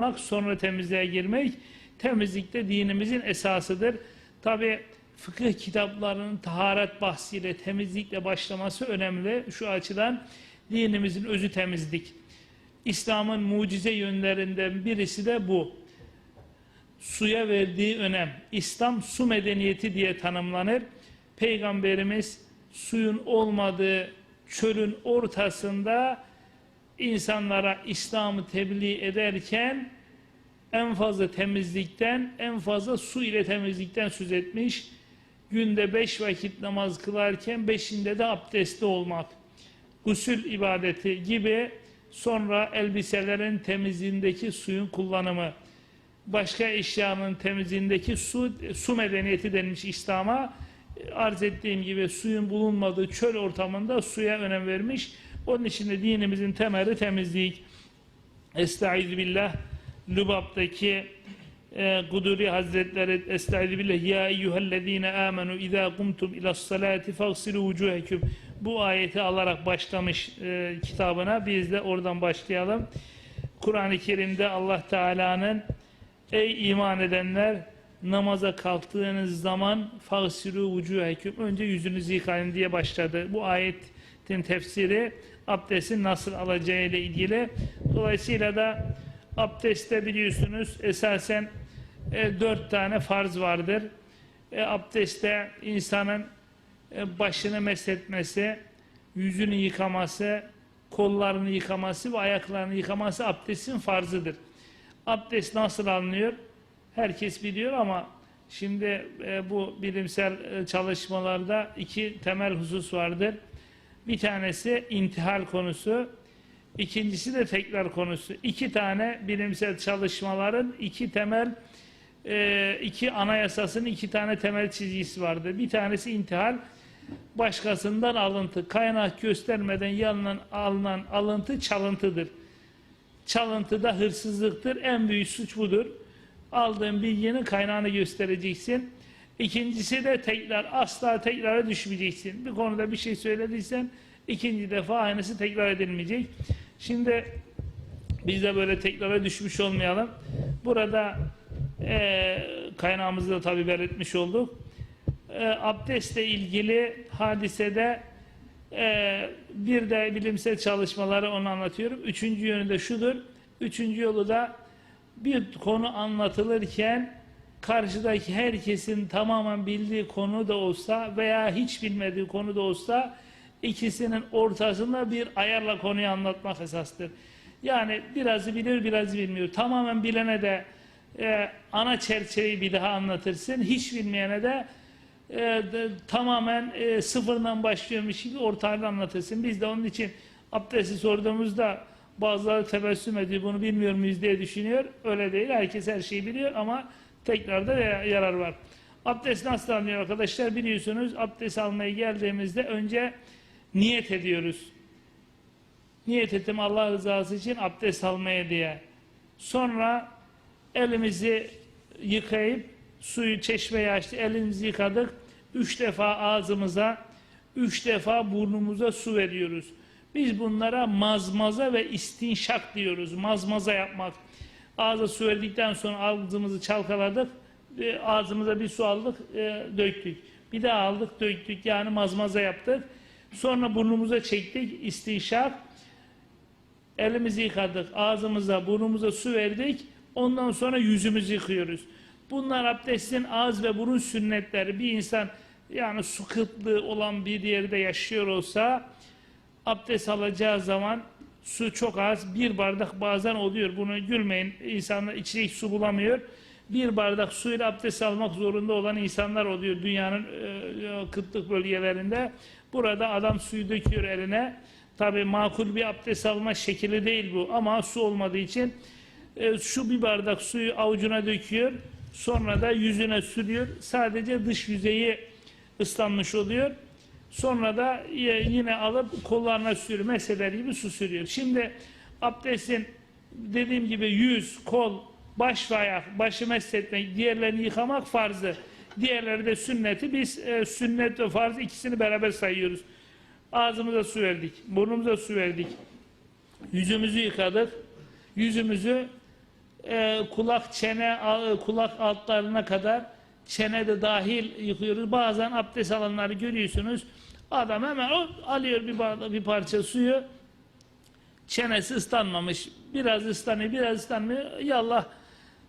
yapmak, sonra temizliğe girmek temizlikte dinimizin esasıdır. Tabi fıkıh kitaplarının taharet bahsiyle temizlikle başlaması önemli. Şu açıdan dinimizin özü temizlik. İslam'ın mucize yönlerinden birisi de bu. Suya verdiği önem. İslam su medeniyeti diye tanımlanır. Peygamberimiz suyun olmadığı çölün ortasında insanlara İslam'ı tebliğ ederken en fazla temizlikten, en fazla su ile temizlikten söz etmiş. Günde beş vakit namaz kılarken beşinde de abdestli olmak. Gusül ibadeti gibi sonra elbiselerin temizliğindeki suyun kullanımı. Başka eşyanın temizliğindeki su, su medeniyeti denilmiş İslam'a. Arz ettiğim gibi suyun bulunmadığı çöl ortamında suya önem vermiş. Onun için de dinimizin temeli temizlik. Estaizu billah. Lübab'daki e, Kuduri Hazretleri Estaizu billah Ya eyyühellezine amenu izâ kumtum ilas salati fagsilu vucuheküm Bu ayeti alarak başlamış e, kitabına. Biz de oradan başlayalım. Kur'an-ı Kerim'de Allah Teala'nın Ey iman edenler namaza kalktığınız zaman fagsilu vucuheküm önce yüzünüzü yıkayın diye başladı. Bu ayetin tefsiri abdestin nasıl alacağı ile ilgili. Dolayısıyla da abdestte biliyorsunuz esasen e, dört tane farz vardır. E, abdestte insanın e, başını mesletmesi, yüzünü yıkaması, kollarını yıkaması ve ayaklarını yıkaması abdestin farzıdır. Abdest nasıl alınıyor? Herkes biliyor ama şimdi e, bu bilimsel e, çalışmalarda iki temel husus vardır. Bir tanesi intihal konusu, ikincisi de tekrar konusu. İki tane bilimsel çalışmaların iki temel, e, iki anayasasının iki tane temel çizgisi vardır. Bir tanesi intihal, başkasından alıntı, kaynak göstermeden yanından alınan alıntı çalıntıdır. Çalıntı da hırsızlıktır. En büyük suç budur. Aldığın bilginin kaynağını göstereceksin. İkincisi de tekrar asla tekrara düşmeyeceksin. Bir konuda bir şey söylediysen ikinci defa aynısı tekrar edilmeyecek. Şimdi biz de böyle tekrara düşmüş olmayalım. Burada e, kaynağımızı da tabi belirtmiş olduk. E, abdestle ilgili hadisede e, bir de bilimsel çalışmaları onu anlatıyorum. Üçüncü yönü de şudur. Üçüncü yolu da bir konu anlatılırken karşıdaki herkesin tamamen bildiği konu da olsa veya hiç bilmediği konu da olsa ikisinin ortasında bir ayarla konuyu anlatmak esastır. Yani birazı bilir birazı bilmiyor. Tamamen bilene de e, ana çerçeveyi bir daha anlatırsın. Hiç bilmeyene de, e, de tamamen e, sıfırdan başlıyormuş gibi ortayla anlatırsın. Biz de onun için abdesti sorduğumuzda bazıları tebessüm ediyor bunu bilmiyor muyuz diye düşünüyor. Öyle değil. Herkes her şeyi biliyor ama tekrarda yarar var. Abdest nasıl alınıyor arkadaşlar? Biliyorsunuz abdest almaya geldiğimizde önce niyet ediyoruz. Niyet ettim Allah rızası için abdest almaya diye. Sonra elimizi yıkayıp suyu çeşmeye açtı. Elimizi yıkadık. Üç defa ağzımıza, üç defa burnumuza su veriyoruz. Biz bunlara mazmaza ve istinşak diyoruz. Mazmaza yapmak. Ağza su verdikten sonra ağzımızı çalkaladık. E, ağzımıza bir su aldık, e, döktük. Bir daha aldık, döktük. Yani mazmaza yaptık. Sonra burnumuza çektik, istinşak. Elimizi yıkadık, ağzımıza, burnumuza su verdik. Ondan sonra yüzümüzü yıkıyoruz. Bunlar abdestin ağız ve burun sünnetleri. Bir insan yani su kıtlığı olan bir yerde yaşıyor olsa abdest alacağı zaman su çok az. Bir bardak bazen oluyor. Bunu gülmeyin. İnsanlar içecek su bulamıyor. Bir bardak suyla abdest almak zorunda olan insanlar oluyor dünyanın e, kıtlık bölgelerinde. Burada adam suyu döküyor eline. Tabi makul bir abdest alma şekli değil bu ama su olmadığı için e, şu bir bardak suyu avucuna döküyor. Sonra da yüzüne sürüyor. Sadece dış yüzeyi ıslanmış oluyor. Sonra da yine alıp kollarına sürüyor. Meseleler gibi su sürüyor. Şimdi abdestin dediğim gibi yüz, kol, baş ve ayak, başı mesletmek, diğerlerini yıkamak farzı. Diğerleri de sünneti. Biz e, sünnet ve farz ikisini beraber sayıyoruz. Ağzımıza su verdik, burnumuza su verdik. Yüzümüzü yıkadık. Yüzümüzü e, kulak, çene, kulak altlarına kadar çene dahil yıkıyoruz. Bazen abdest alanları görüyorsunuz. Adam hemen o alıyor bir, bir parça suyu. Çenesi ıslanmamış. Biraz ıslanıyor, biraz ıslanmıyor. Yallah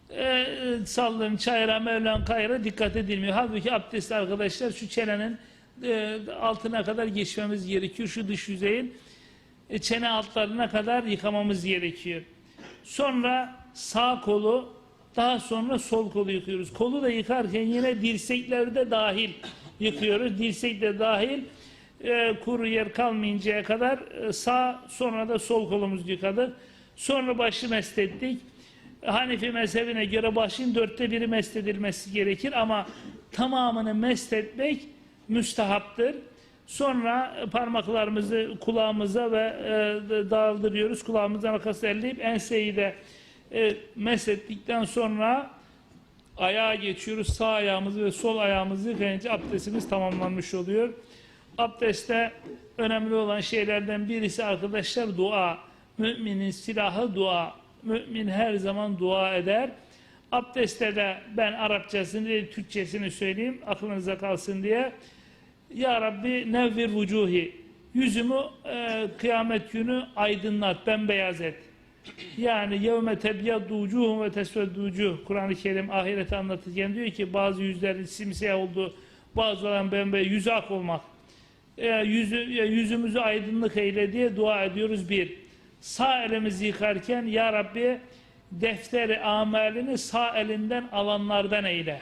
e, sallın çayıra, mevlan kayra dikkat edilmiyor. Halbuki abdest arkadaşlar şu çenenin e, altına kadar geçmemiz gerekiyor. Şu dış yüzeyin e, çene altlarına kadar yıkamamız gerekiyor. Sonra sağ kolu daha sonra sol kolu yıkıyoruz. Kolu da yıkarken yine dirseklerde dahil yıkıyoruz. Dirsek de dahil e, kuru yer kalmayıncaya kadar e, sağ sonra da sol kolumuzu yıkadık. Sonra başı meslettik. Hanefi mezhebine göre başın dörtte biri mesledilmesi gerekir ama tamamını mesletmek müstahaptır. Sonra parmaklarımızı kulağımıza ve e, daldırıyoruz. Kulağımızdan arkası elleyip enseyi de e, meslettikten sonra ayağa geçiyoruz. Sağ ayağımızı ve sol ayağımızı yıkayınca abdestimiz tamamlanmış oluyor. Abdestte önemli olan şeylerden birisi arkadaşlar dua. Müminin silahı dua. Mümin her zaman dua eder. Abdestte de ben Arapçasını değil Türkçesini söyleyeyim aklınıza kalsın diye. Ya Rabbi nevvir vucuhi. Yüzümü e, kıyamet günü aydınlat, bembeyaz et. Yani yevme tebyaddu vucuhum ve tesveddu vucuh. Kur'an-ı Kerim ahireti anlatırken diyor ki bazı yüzlerin simsiyah oldu, bazılarının bembeyaz, yüzü ak olmak. E, yüzü, e, yüzümüzü aydınlık eyle diye dua ediyoruz bir. Sağ elimizi yıkarken Ya Rabbi defteri amelini sağ elinden alanlardan eyle.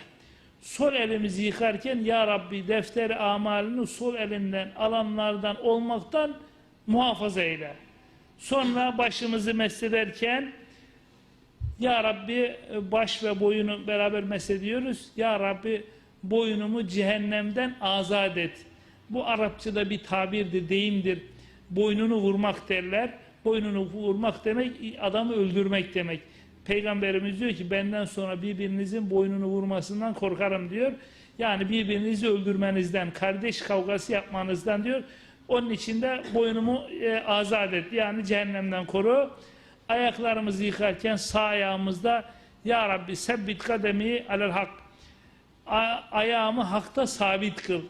Sol elimizi yıkarken Ya Rabbi defteri amalini sol elinden alanlardan olmaktan muhafaza eyle. Sonra başımızı meslederken Ya Rabbi baş ve boyunu beraber meslediyoruz. Ya Rabbi boynumu cehennemden azat et. Bu Arapçada bir tabirdir, deyimdir. Boynunu vurmak derler. Boynunu vurmak demek adamı öldürmek demek. Peygamberimiz diyor ki benden sonra birbirinizin boynunu vurmasından korkarım diyor. Yani birbirinizi öldürmenizden, kardeş kavgası yapmanızdan diyor. Onun için de boynumu e, azat et. Yani cehennemden koru. Ayaklarımızı yıkarken sağ ayağımızda Ya Rabbi sebbit kademi alel hak. A- ayağımı hakta sabit kıl.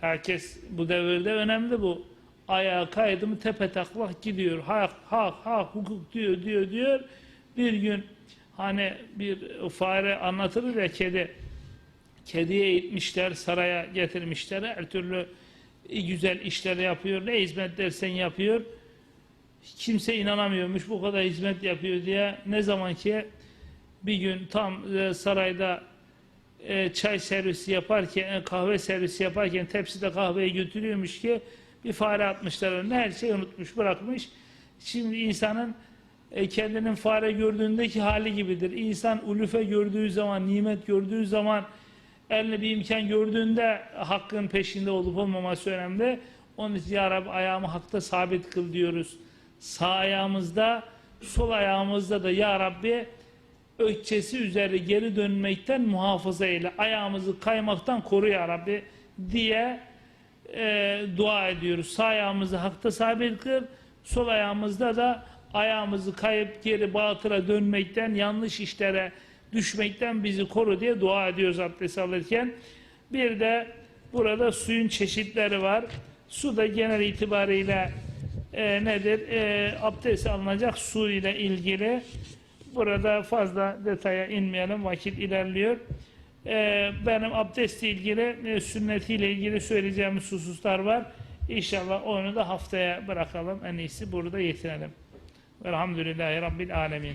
Herkes bu devirde önemli bu. Ayağa kaydı mı tepe taklak gidiyor. Hak, hak, hak, hukuk diyor, diyor, diyor. Bir gün hani bir fare anlatılır ya kedi. Kediye eğitmişler, saraya getirmişler. Her türlü güzel işler yapıyor. Ne hizmet dersen yapıyor. Kimse inanamıyormuş bu kadar hizmet yapıyor diye. Ne zaman ki bir gün tam e, sarayda e, çay servisi yaparken, e, kahve servisi yaparken tepside kahveyi götürüyormuş ki bir fare atmışlar önüne her şeyi unutmuş bırakmış. Şimdi insanın kendinin fare gördüğündeki hali gibidir. İnsan ulufe gördüğü zaman, nimet gördüğü zaman eline bir imkan gördüğünde hakkın peşinde olup olmaması önemli. Onun için Ya Rabbi ayağımı hakta sabit kıl diyoruz. Sağ ayağımızda, sol ayağımızda da Ya Rabbi ökçesi üzeri geri dönmekten muhafaza eyle. Ayağımızı kaymaktan koru Ya Rabbi diye e, dua ediyoruz. Sağ ayağımızı hakta sabit kıl, sol ayağımızda da ayağımızı kayıp geri batıra dönmekten, yanlış işlere düşmekten bizi koru diye dua ediyoruz abdest alırken. Bir de burada suyun çeşitleri var. Su da genel itibariyle e, nedir? E, abdest alınacak su ile ilgili. Burada fazla detaya inmeyelim. Vakit ilerliyor. E, benim abdestle ilgili, e, sünnetiyle ilgili söyleyeceğimiz hususlar var. İnşallah onu da haftaya bırakalım. En iyisi burada yetinelim. Velhamdülillahi Rabbil Alemin.